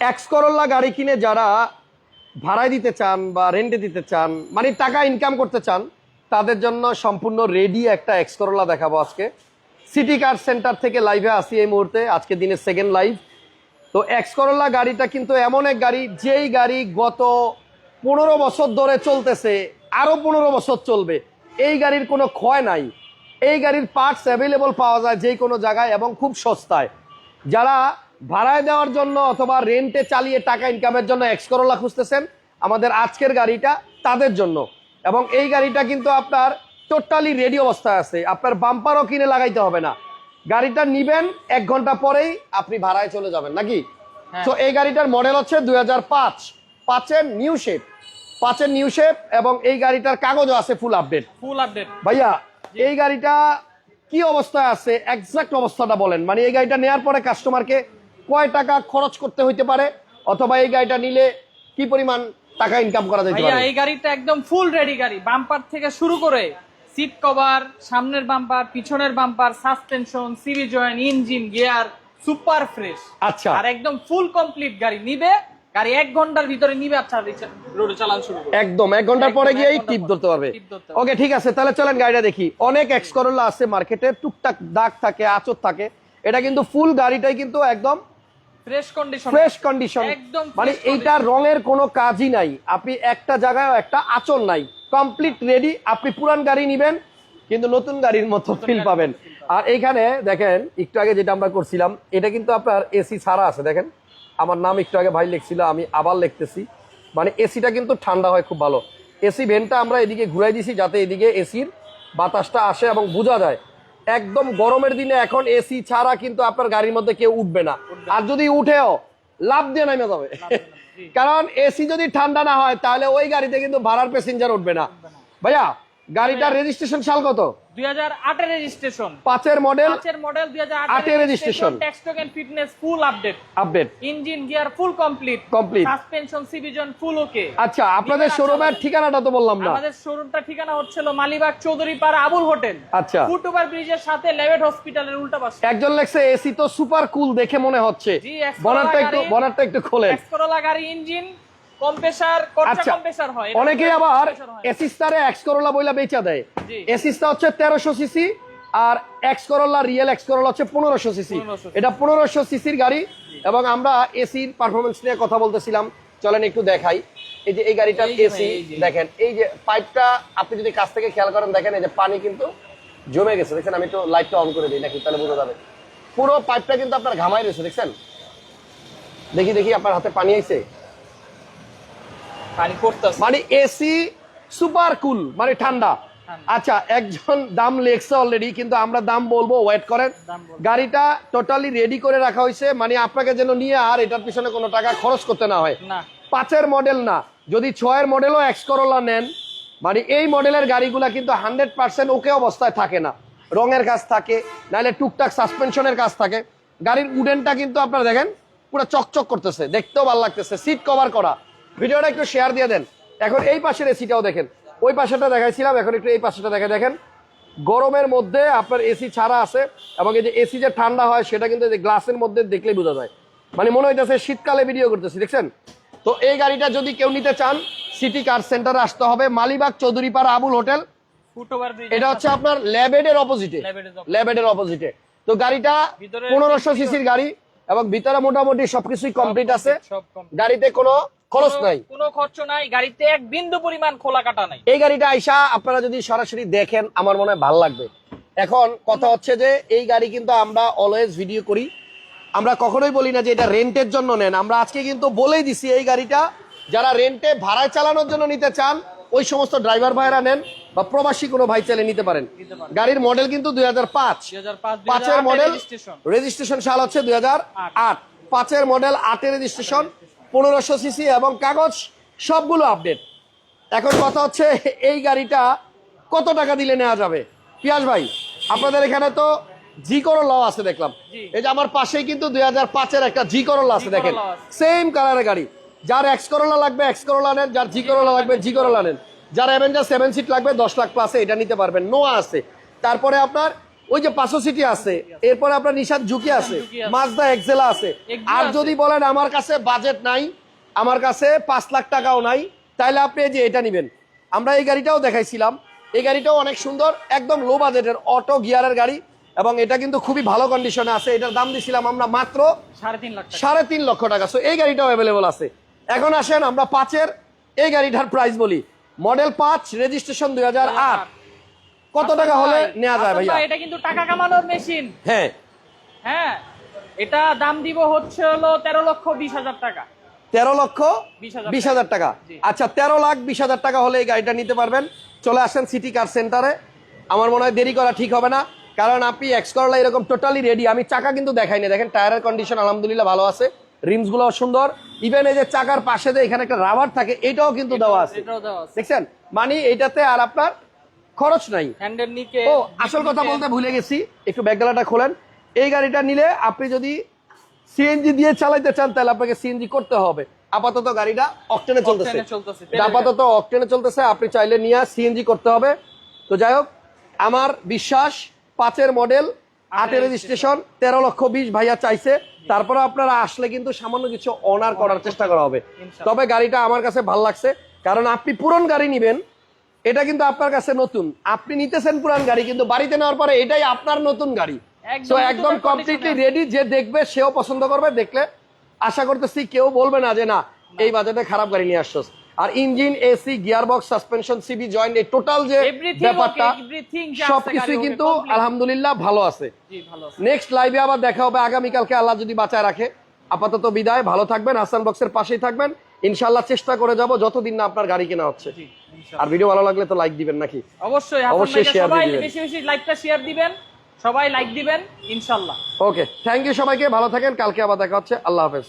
X Corolla গাড়ি কিনে যারা ভাড়ায় দিতে চান বা রেন্টে দিতে চান মানে টাকা ইনকাম করতে চান, তাদের জন্য সম্পূর্ণ রেডি একটা এক্স করোলা দেখাবো আজকে। সিটি কার সেন্টার থেকে লাইভে আসি এই মুহূর্তে, আজকে দিনের সেকেন্ড লাইভ তো এক্স করোলা গাড়িটা কিন্তু এমন এক গাড়ি, যেই গাড়ি গত পনেরো বছর ধরে চলতেছে আরও পনেরো বছর চলবে। এই গাড়ির কোনো ক্ষয় নাই। এই গাড়ির পার্টস অ্যাভেলেবল পাওয়া যায় যে কোনো জায়গায় এবং খুব সস্তায়। যারা ভাড়ায় দেওয়ার জন্য অথবা রেন্টে চালিয়ে টাকা ইনকামের জন্য এক্স করোলা খুঁজতেছেন আমাদের আজকের গাড়িটা তাদের জন্য। এবং এই গাড়িটা কিন্তু আপনার টোটালি রেডি অবস্থায় আছে। আপনার বাম্পারও কিনে লাগাইতে হবে না। গাড়িটা নিবেন এক ঘণ্টা পরেই আপনি ভাড়ায় চলে যাবেন নাকি? হ্যাঁ। তো এই গাড়িটার মডেল হচ্ছে দুই হাজার পাঁচ। পাঁচের নিউ শেপ পাঁচের নিউ শেপ এবং এই গাড়িটার কাগজও আছে ফুল আপডেট ফুল আপডেট ভাইয়া এই গাড়িটা কি অবস্থায় আছে? এক্সাক্ট অবস্থাটা বলেন। মানে এই গাড়িটা নেওয়ার পরে কাস্টমারকে কয় টাকা খরচ করতে হইতে পারে? অথবা এই গাড়িটা নিলে কি পরিমাণ টাকা ইনকাম করা যেতে ভাইয়া পারে? এই গাড়িটা একদম ফুল রেডি গাড়ি। বাম্পার থেকে শুরু করে সিট কভার সামনের বাম্পার পিছনের bumper suspension CV joint engine gear super fresh আচ্ছা। আর একদম ফুল কমপ্লিট গাড়ি নিবে। গাড়ি এক ঘণ্টার ভিতরে নিবে আচ্ছা রোডে চালান শুরু একদম এক ঘণ্টার পরে এক গিয়েই ঘণ্টা টিপ পরে। ধরতে পারবে। টিপ ধরতে পারবে। ওকে ঠিক আছে তাহলে চলেন গাড়িটা দেখি। অনেক এক্স করোলা আছে মার্কেটে টুকটাক দাগ থাকে আচর থাকে। এটা কিন্তু ফুল গাড়িটাই কিন্তু একদম ফ্রেশ কন্ডিশন ফ্রেশ কন্ডিশন একদম মানে এইটার রঙের কোনো কাজই নাই। আপনি একটা জায়গায় একটা নাই। কমপ্লিট রেডি আপনি পুরান গাড়ি নিবেন কিন্তু নতুন গাড়ির মতো ফিল পাবেন। আর এইখানে দেখেন একটু আগে যেটা আমরা করছিলাম এটা কিন্তু আপনার এসি ছাড়া আছে দেখেন। আমার নাম একটু আগে ভাই লিখছিল আমি আবার লিখতেছি। মানে এসিটা কিন্তু ঠান্ডা হয় খুব ভালো। এসি ভেনটা আমরা এদিকে ঘুরাই দিছি যাতে এদিকে এসির বাতাসটা আসে এবং বোঝা যায়। একদম গরমের দিনে এখন এসি ছাড়া কিন্তু আপনার গাড়ির মধ্যে কেউ উঠবে না। আর যদি উঠেও লাভ দিয়ে নামে যাবে। কারণ এসি যদি ঠান্ডা না হয় তাহলে ওই গাড়িতে কিন্তু ভাড়ার প্যাসেঞ্জার উঠবে না। ভাইয়া গাড়িটার রেজিস্ট্রেশন সাল কত? দুই হাজার আটের রেজিস্ট্রেশন পাঁচের মডেল পাঁচের মডেল দুই হাজার আটের registration। Tax token fitness full update update engine gear full complete Complete। Suspension সিভিজন full okay আচ্ছা আপনাদের শোরুমের ঠিকানাটা তো বললাম না। আমাদের শোরুমটা ঠিকানা হচ্ছিল মালিবাগ চৌধুরী পাড়া আবুল হোটেল। আচ্ছা। ফুটওভার ব্রিজের সাথে লেভেট হসপিটালের উল্টা পাশে। একজন লেখছে এসি তো সুপার কুল দেখে মনে হচ্ছে। বনারটা একটু। বনারটা একটু খোলেন। এক্সকরোলা গাড়ি ইঞ্জিন আচ্ছা কম্প্রেসার হয়? অনেকেই আবার এসিস্টারে এক্স করোলা বইলা বেচা দেয়। জি। হচ্ছে তেরোশো সিসি আর X Corolla real X Corolla হচ্ছে পনেরোশো সিসি। এটা পনেরোশো সিসির গাড়ি এবং আমরা এসির পারফরমেন্স নিয়ে কথা বলতেছিলাম। চলেন একটু দেখাই। এই যে এই গাড়িটার এসি। দেখেন এই যে পাইপটা আপনি যদি কাছ থেকে খেয়াল করেন দেখেন এই যে পানি কিন্তু জমে গেছে। দেখছেন আমি একটু লাইটটা অন করে দিই নাকি তাহলে বোঝা যাবে। পুরো পাইপটা কিন্তু আপনার ঘামাই রয়েছে দেখছেন? দেখি দেখি আপনার হাতে পানি আইছে? পানি পড়তেছে। মানে এসি সুপার কুল মানে ঠান্ডা। আচ্ছা একজন দাম লেখছে অলরেডি কিন্তু আমরা দাম বলব ওয়েট করেন। গাড়িটা টোটালি রেডি করে রাখা হয়েছে মানে আপনাকে যেন নিয়ে আর এটার পিছনে কোনো টাকা খরচ করতে না হয়। পাঁচের মডেল না যদি ছয়ের মডেলও এক্স করোলা নেন মানে এই মডেলের গাড়িগুলা কিন্তু হান্ড্রেড পার্সেন্ট ওকে অবস্থায় থাকে না। রঙের কাজ থাকে নাহলে টুকটাক সাসপেনশনের কাজ থাকে। গাড়ির উডেনটা কিন্তু আপনারা দেখেন পুরো চকচক করতেছে দেখতেও ভালো লাগতেছে সিট কভার করা। ভিডিওটা একটু শেয়ার দিয়ে দেন। এখন এই পাশের এসিটাও দেখেন। ওই পাশেটা দেখাইছিলাম এখন একটু এই পাশেটা দেখে দেখেন। গরমের মধ্যে আপনার এসি ছাড়া আছে এবং এই যে এসি যে ঠান্ডা হয় সেটা কিন্তু যে গ্লাসের মধ্যে দেখলেই বোঝা যায়। মানে মনে হইতেছে শীতকালে ভিডিও করতেছি দেখছেন? তো এই গাড়িটা যদি কেউ নিতে চান সিটি কার সেন্টারে আসতে হবে মালিবাগ চৌধুরীপাড়া আবুল হোটেল। এটা হচ্ছে আপনার ল্যাবেডের অপোজিটে ল্যাবেডের। অপোজিটে তো গাড়িটা পনেরোশো সিসির গাড়ি এবং ভিতরে মোটামুটি সবকিছুই কমপ্লিট আছে। গাড়িতে কোনো খরচ নাই। কোনো খরচ নাই গাড়িতে এক বিন্দু পরিমাণ খোলা কাটা নাই। এই গাড়িটা আইসা আপনারা যদি সরাসরি দেখেন আমার মনে হয় ভালো লাগবে। এখন কথা হচ্ছে যে এই গাড়ি কিন্তু আমরা অলওয়েজ ভিডিও করি। আমরা কখনোই বলি না যে এটা রেন্টের জন্য নেন। আমরা আজকে কিন্তু বলেই দিছি এই গাড়িটা যারা রেন্টে ভাড়ায় চালানোর জন্য নিতে চান ওই সমস্ত ড্রাইভার ভাইরা নেন বা প্রবাসী কোনো ভাই চাইলে নিতে পারেন। গাড়ির মডেল কিন্তু দুই হাজার পাঁচ। পাঁচের মডেল রেজিস্ট্রেশন সাল হচ্ছে দুই হাজার আট। পাঁচের মডেল আটের রেজিস্ট্রেশন পনেরোশো সিসি এবং কাগজ সবগুলো আপডেট এখন কথা হচ্ছে এই গাড়িটা কত টাকা দিলে নেওয়া যাবে? পিয়াস ভাই আপনাদের এখানে তো জি করোলা আছে দেখলাম। এই যে আমার পাশেই কিন্তু দুই হাজার পাঁচের একটা জি করোলা আছে। দেখেন সেম কালারের গাড়ি। যার এক্স করোলা লাগবে এক্স করোলা নেন যার জি করোলা লাগবে জি করোলা নেন। যার অ্যাভেঞ্জার সেভেন সিট লাগবে দশ লাখ প্লাসে এটা নিতে পারবেন। নোয়া আছে। তারপরে আপনার ওই যে পাঁচশো সিটি আছে এরপরে আপনার নিশাদ ঝুঁকি আছে। মাজদা এক্সেলা আছে। আর যদি বলেন আমার কাছে বাজেট নাই আমার কাছে পাঁচ লাখ টাকাও নাই তাহলে আপনি এই যে এটা নেবেন। আমরা এই গাড়িটাও দেখাইছিলাম। এই গাড়িটাও অনেক সুন্দর একদম লো বাজেটের অটো গিয়ারের গাড়ি এবং এটা কিন্তু খুবই ভালো কন্ডিশনে আছে। এটার দাম দিছিলাম আমরা মাত্র সাড়ে তিন লাখ সাড়ে তিন লক্ষ টাকা। সো এই গাড়িটাও অ্যাভেলেবল আছে। এখন আসেন আমরা পাঁচের এই গাড়িটার প্রাইস বলি। মডেল পাঁচ রেজিস্ট্রেশন দুই হাজার আট। কত টাকা হলে নেওয়া যায় ভাইয়া? এটা কিন্তু টাকা কামানোর মেশিন। হ্যাঁ। হ্যাঁ এটা দাম দিব হচ্ছে হলো তেরো লক্ষ বিশ হাজার টাকা। তেরো লক্ষ 20,000 বিশ হাজার টাকা। আচ্ছা তেরো লাখ বিশ হাজার টাকা হলে এই গাড়িটা নিতে পারবেন। চলে আসেন সিটি কার সেন্টারে আমার মনে হয় দেরি করা ঠিক হবে না। কারণ আপনি এক্স করলা এরকম টোটালি রেডি আমি চাকা কিন্তু দেখাইনি দেখেন টায়ারের কন্ডিশন আলহামদুলিল্লাহ ভালো আছে। রিমসগুলো সুন্দর। ইভেন এই যে চাকার পাশে যে এখানে একটা রাবার থাকে এটাও কিন্তু দেওয়া আছে। এটাও দেওয়া আছে। দেখছেন? মানে এইটাতে আর আপনার খরচ নাই। ও আসল কথা বলতে ভুলে গেছি। একটু ব্যাকডালাটা খোলেন। এই গাড়িটা নিলে আপনি যদি সিএনজি দিয়ে চালাইতে চান তাহলে আপনাকে সিএনজি করতে হবে। আপাতত গাড়িটা অকটেনে চলতেছে। আপাতত অকটেনে চলতেছে। আপনি চাইলে নিয়ে সিএনজি করতে হবে। তো যাই হোক আমার বিশ্বাস পাঁচের মডেল আটের রেজিস্ট্রেশন তেরো লক্ষ বিশ ভাইয়া চাইছে। তারপরে আপনারা আসলে কিন্তু সামান্য কিছু অনার করার চেষ্টা করা হবে। তবে গাড়িটা আমার কাছে ভালো লাগছে। কারণ আপনি পুরন গাড়ি নিবেন। এটা কিন্তু আপনার কাছে নতুন। আপনি নিতেছেন পুরান গাড়ি কিন্তু বাড়িতে নেওয়ার পরে এটাই আপনার নতুন গাড়ি। তো একদম কমপ্লিটলি রেডি যে দেখবে সেও পছন্দ করবে দেখলে আশা করতেছি কেউ বলবে না যে না এই বাজেটে খারাপ গাড়ি নিয়ে আসছস। আর engine AC gear box suspension CV joint এই টোটাল যে ব্যাপারটা okay, everything যা আছে সবকিছু গাড়ি okay, কিন্তু আলহামদুলিল্লাহ ভালো আছে। নেক্সট লাইভে আবার দেখা হবে আগামীকালকে আল্লাহ যদি বাঁচায় রাখে। আপাতত বিদায় ভালো থাকবেন হাসান বক্সের পাশেই থাকবেন। ইনশাল্লাহ চেষ্টা করে যাব যতদিন না আপনার গাড়ি কেনা হচ্ছে। আর ভিডিও ভালো লাগলে তো লাইক দিবেন নাকি? অবশ্যই অবশ্যই শেয়ার দিবেন। বেশি বেশি লাইকটা শেয়ার দিবেন সবাই লাইক দিবেন ইনশাল্লাহ ওকে থ্যাংক ইউ সবাইকে ভালো থাকেন কালকে আবার দেখা হচ্ছে আল্লাহ হাফেজ।